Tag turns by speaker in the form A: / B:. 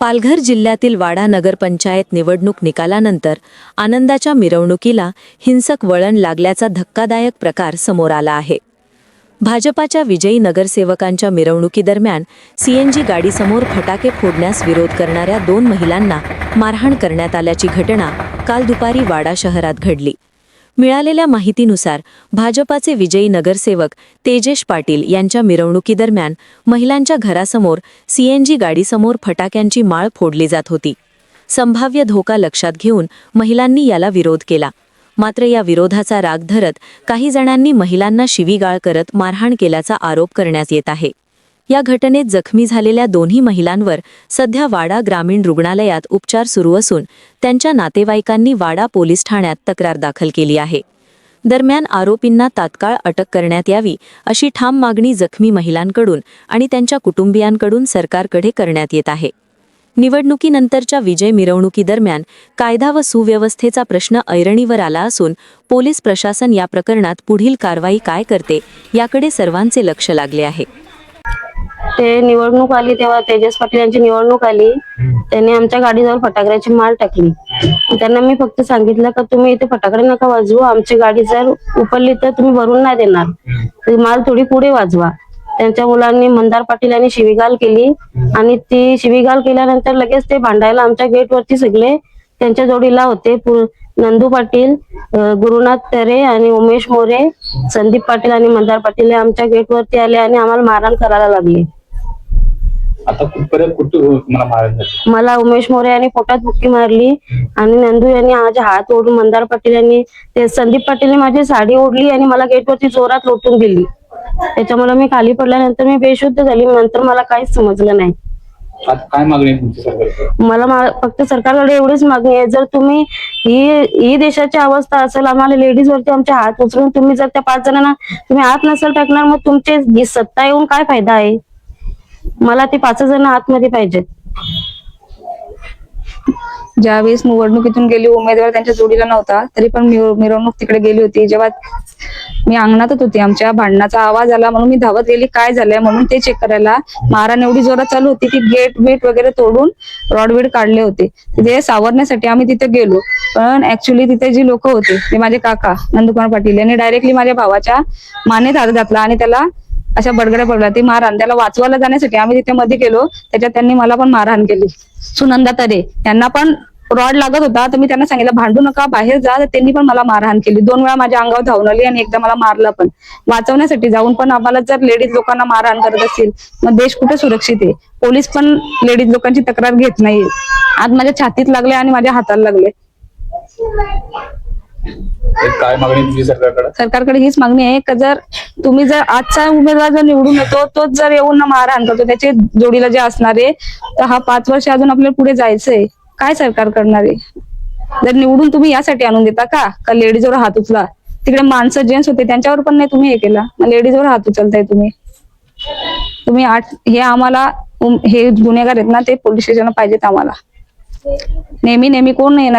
A: पालघर जिल्ह्यातील वाडा नगरपंचायत निवडणूक निकालानंतर आनंदाच्या मिरवणुकीला हिंसक वळण लागल्याचा धक्कादायक प्रकार समोर आला आहे. भाजपाच्या विजयी नगरसेवकांच्या मिरवणुकीदरम्यान सीएनजी गाडीसमोर फटाके फोडण्यास विरोध करणाऱ्या दोन महिलांना मारहाण करण्यात आल्याची घटना काल दुपारी वाडा शहरात घडली. मिळालेल्या माहितीनुसार भाजपाचे विजयी नगरसेवक तेजेश पाटील यांच्या मिरवणुकीदरम्यान महिलांच्या घरासमोर सीएनजी गाडीसमोर फटाक्यांची माळ फोडली जात होती. संभाव्य धोका लक्षात घेऊन महिलांनी याला विरोध केला. मात्र या विरोधाचा राग धरत काही जणांनी महिलांना शिवीगाळ करत मारहाण केल्याचा आरोप करण्यात येत आहे. या घटनेत जखमी झालेल्या दोन्ही महिलांवर सध्या वाडा ग्रामीण रुग्णालयात उपचार सुरू असून त्यांच्या नातेवाईकांनी वाडा पोलीस ठाण्यात तक्रार दाखल केली आहे. दरम्यान आरोपींना तात्काळ अटक करण्यात यावी अशी ठाम मागणी जखमी महिलांकडून आणि त्यांच्या कुटुंबियांकडून सरकारकडे करण्यात येत आहे. निवडणुकीनंतरच्या विजय मिरवणुकीदरम्यान कायदा व सुव्यवस्थेचा प्रश्न ऐरणीवर आला असून पोलीस प्रशासन या प्रकरणात पुढील कारवाई काय करते याकडे सर्वांचे लक्ष लागले आहे.
B: ते निवडणूक आली तेव्हा तेजस पाटील यांची निवडणूक आली. त्यांनी आमच्या गाडीजवळ फटाकड्याची माळ टाकली. त्यांना मी फक्त सांगितलं का तुम्ही इथे फटाकडे नका वाजवू आमची गाडी जर उपरली तर तुम्ही भरून नाही देणार. माल थोडी पुढे वाजवा. त्यांच्या मुलांनी मंदार पाटील यांनी शिवीगाळ केली आणि ती शिवीगाळ केल्यानंतर लगेच ते भांडायला आमच्या गेट वरती सगळे त्यांच्या जोडीला होते नंदू पाटील गुरुनाथ तरे आणि उमेश मोरे संदीप पाटील आणि मंदार पाटील हे आमच्या गेट वरती आले आणि आम्हाला मारहाण करायला लागले.
C: आता कुठपर्यंत कुठं मला मारायला झालं?
B: मला उमेश मोरे यांनी पोटात बुक्की मारली आणि नंदू यांनी माझे हात ओढून मंदार पाटील यांनी ते संदीप पाटीलने माझी साडी ओढली आणि मला गेटवरती जोरात लोटून दिली. त्याच्यामुळे मी खाली पडल्यानंतर मी बेशुद्ध झाली. नंतर मला काहीच समजलं नाही.
C: आता काय मागणी आहे तुमची सरकारकडे
B: मला मा- फक्त सरकारकडे एवढीच मागणी आहे. जर तुम्ही ही ही देशाची अवस्था असेल आम्हाला लेडीज वरती आमचे हात उचलून तुम्ही जर त्या पाच जणांना तुम्ही हात नसेल टाकणार मग तुमचे ही सत्ता येऊन काय फायदा आहे? मला ते पाच जण आतमध्ये पाहिजेत.
D: ज्यावेळेस निवडणुकीतून गेली उमेदवार त्यांच्या जोडीला नव्हता तरी पण मिर- मिरवणूक तिकडे गेली होती. जेव्हा मी अंगणातच होती. आमच्या भांडणाचा आवाज आला म्हणून मी धावत गेली. काय झालंय म्हणून ते चेक करायला. मारण एवढी जोरात चालू होती की गेट बेट वगैरे तोडून रॉडबीड काढले होते. ते सावरण्यासाठी आम्ही तिथे गेलो. पण ऍक्च्युली तिथे जी लोक होते ते माझे काका नंदकुमार पाटील यांनी डायरेक्टली माझ्या भावाच्या मानेत हात घातला आणि त्याला अशा बडगड्या पडल्या. ती मारहाण त्याला वाचवायला जाण्यासाठी आम्ही तिथे मध्ये गेलो. त्याच्यात त्यांनी मला पण मारहाण केली. सुनंदा तरे यांना पण रॉड लागत होता तर मी त्यांना सांगितलं भांडू नका बाहेर जा. तर त्यांनी पण मला मारहाण केली. दोन वेळा माझ्या अंगावर धावून आली आणि एकदा मला मारलं पण. वाचवण्यासाठी जाऊन पण आम्हाला जर लेडीज लोकांना मारहाण करत असतील मग देश कुठे सुरक्षित आहे? पोलीस पण लेडीज लोकांची तक्रार घेत नाही आज माझ्या छातीत लागले आणि माझ्या हाताला लागले.
C: काय मागणी सरकारकडे?
D: सरकारकडे हीच मागणी आहे का जर तुम्ही जर आजचा उमेदवार जर निवडून येतो तोच जर येऊन मारहाण करतो त्याचे जोडीला जे असणार आहे तर हा पाच वर्ष अजून आपल्याला पुढे जायचंय. काय सरकार करणार आहे? जर निवडून तुम्ही यासाठी आणून देता का? का लेडीजवर हात उचला? तिकडे माणसं जेंट्स होते त्यांच्यावर पण नाही तुम्ही हे केला. मग लेडीजवर हात उचलताय तुम्ही. तुम्ही आठ हे आम्हाला हे गुन्हेगार आहेत ना ते पोलीस स्टेशनला पाहिजेत आम्हाला. नेहमी नेहमी कोण येणार?